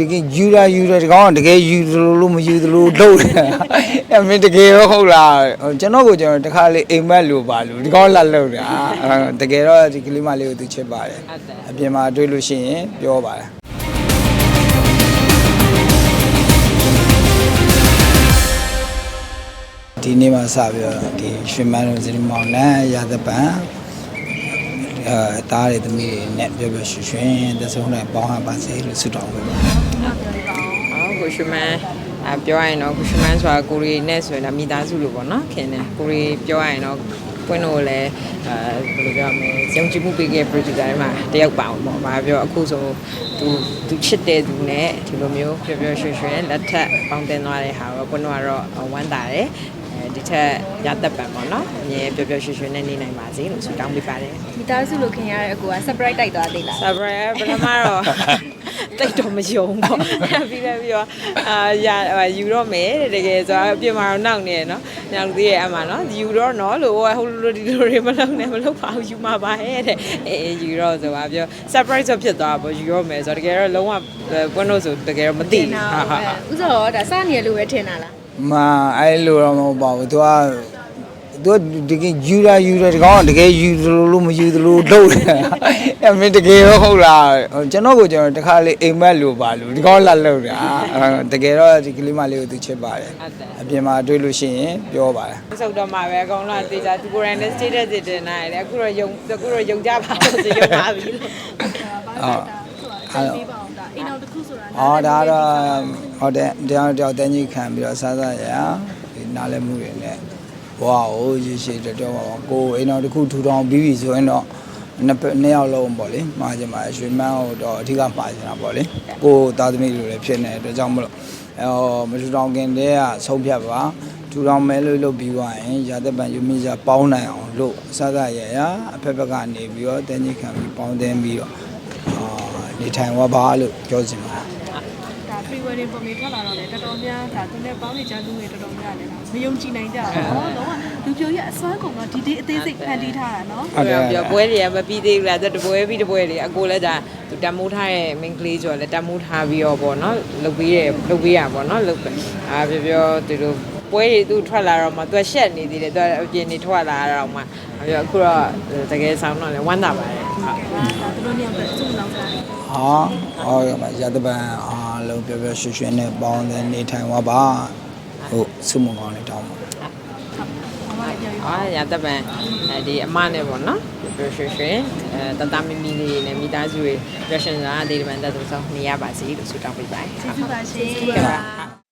တကယ်ယူတာယူတယ်ဒီကောင်ကတကယ်ယူသလိုလို့မယူသလိုလုပ်တယ်အဲမင်းတကယ်ရောဟုတ်လားဟိုကျွန်တော်ကိုကျွန်တော်တခါလေအိမ်မက်လို့ပါလို့ဒီကောင်လာလုပ်တယ်အာအဲတကယ်တော့ဒီကလေးမလေးကိုသူချစ်ပါတယ်ဟုတ်တယ်အပြင်မှာတွေ့လို့ရှိရင်ပြောပါတယ်ဒီနေ့မှစပြီးတော့ဒီရွှေမန်းတို့စင်မောင်နဲ့ရာသပ န်အဲတားရသမီးတွေနဲ့ပြောပြောရွှင်ရွှင်သဆုံးတိုင်းပေါင်းဟန်ပါစေလို့ဆုတောင်းပေးပါအော်ကိုရှမန်အပြောရရင်တော့ကိုရှမန်ဆိုတာကိုရီနဲ့ဆိုရင်တော့မိသားစုလိုပေါ့နော်ခင်တယ်ကိုရီပြောရရင်တော့ကွင်းတို့လည်းအဲဘယ်လိုပြောမလဲယုံကြည်မှုပေးခဲ့ producer တွေမှာတယောက်ပါအောင်ပေါ့။ဘာပြောအခုဆိုသူသူချစ်တဲ့သူနဲ့ဒီလိုမျိုးပျော်ပျော်ရွှင်ရွှင်လက်ထပ်ပေါင်းတင်သွားတဲ့ဟာတော့ကွင်းတို့ကတော့ဝမ်းသာတယ်။အဲ ဒီထက်ရသက်ပံပေါ့နော်။အမြဲပျော်ပျော်ရွှင်ရွှင်နဲ့နေနိုင်ပါစေလို့ဆုတောင်းပေးပါတယ်။မိသားစုလိုခင်ရတဲ့အကူက surprise တိုက်သွားသေးလား surprise ပထမတော့တိတ်တော့မယုံပေါ့ပြီးပဲပြီးတော့အာရယူတော့မယ်တဲ့တကယ်ဆိုတော့ပြင်မာတော့နောက်နေရနော်နောက်သေးရဲ့အမှနော်ယူတော့နော်လို့ဟိုလိုဒီလိုတွေမလုပ်နဲ့မလုပ်ပါဘူးယူမှာပါရဲ့တဲ့အေးယူတော့ဆိုပါပြော surprise တော့ဖြစ်သွားပေါ့ယူတော့မယ်ဆိုတော့တကယ်တော့လုံးဝပွန်းလို့ဆိုတကယ်တော့မသိဘူးဟာဟာဥစ္စာတော့ဒါစနေရလို့ပဲထင်တာလား မအဲ့လိုတော့မဟုတ်ပါဘူးသူကသူကတကယ်ယူတာယူတယ်ဒီကောင်ကတကယ်ယူသလိုလို့မယူသလိုလုပ်တယ်အဲမင်းတကယ်ရောဟုတ်လားဟိုကျွန်တော်ကိုကျွန်တော်တခါလေအိမ်မက်လို့ပါလို့ဒီကောင်လာလုပ်တယ်အာအဲတကယ်တော့ဒီကလေးမလေးကိုသူချစ်ပါတယ်ဟုတ်တယ်အပြင်မှာတွေ့လို့ရှိရင်ပြောပါတယ်ဆုတ်တော့မှာပဲအကောင်လုံးတေချာသူကိုယ်တိုင်နဲ့ status တွေတင်လာတယ်အခုတော့ယုံအခုတော့ယုံကြပါလို့ဆိုယုံပါပြီလို့ဟုတ်အဲ့တော့အိမ်တော်တစ်ခု ဆိုတာအော်ဒါကတော့ဟုတ်တယ်တရားတော်တန်းကြီးခံပြီးတော့စားစားရဒီနားလည်မှုတွေနဲ့ဘဝကိုရည်ရှိတော်တော်ပါပါကိုအိမ်တော်တစ်ခုထူထောင်ပြီးပြီဆိုရင်တော့နှစ်ပတ်နှစ်ယောက်လုံးပေါ့လေမှားကြမှာရွှေမန်းဟိုတော့အဓိကမှားကြတာပေါ့လေကိုသားသမီးလိုလည်းဖြစ်နေတဲ့အတွက်ကြောင့်မလို့အဲမထူထောင်ခင်တည်းကဆုံးဖြတ်ပါထူထောင်မဲလို့လုပ်ပြီးသွားရင်ရာသက်ပံယူမိစားပေါင်းနိုင်အောင်လို့စားစားရရအဖက်ဖက်ကနေပြီးတော့တန်းကြီးခံပြီးပေါင်းတင်ပြီးတော့အာ နေထိုင်ဝပါလို့ပြောစင်ပါဒါ pre wedding ပုံလေးထွက်လာတော့လေတော်တော်များဒါသူနဲ့ပေါင်းနေကြသူတွေတော်တော်များလည်းမယုံကြည်နိုင်ကြဘူးနော်လုံးဝလူပြိုရဲ့အစွမ်းကုန်တော့ဒီ day အသေးစိတ်ဖန်တီးထားတာနော်ဟုတ်တယ်ပြပွဲတွေကမပြီးသေးဘူးလားတပွဲပြီးတပွဲတွေအကိုလည်းဒါသူတမိုးထားရဲ့ main ကလေးကျော်လည်းတမိုးထားပြီးတော့ပေါ့နော်လုတ်ပြီးရလုတ်ပြီးရပေါ့နော်လုတ်ပြီးအာပြောပြောသူတို့ပွဲတွေသူထွက်လာတော့မှသူရှက်နေသေးတယ်သူအပြင်နေထွက်လာတော့မှပြောအခုတော့တကယ်ဆောင်းတော့လေဝမ်းသာပါတယ် သူတို့နှစ်ယောက်ပဲစုလောင်းစားတယ်ဟာဟောရမှာရတပန်အားလုံးပြောပြောရွှင်ရွှင်နဲ့ပေါင်းတဲ့နေထိုင်ဝပါဟုတ်စုမကောင်းလေးတောင်းပါအာရတပန်အဲဒီအမနဲ့ပေါ့နော်ပြောရွှင်ရွှင်အဲတတမီမီလေးနဲ့မိသားစုတွေပြောရှင်စားဒေဒီမန်တက်သူဆောင်နေရပါစေလို့ဆုတောင်းပေးပါတယ် ကျေးဇူးပါရှင်ဟုတ်ကဲ့ပါ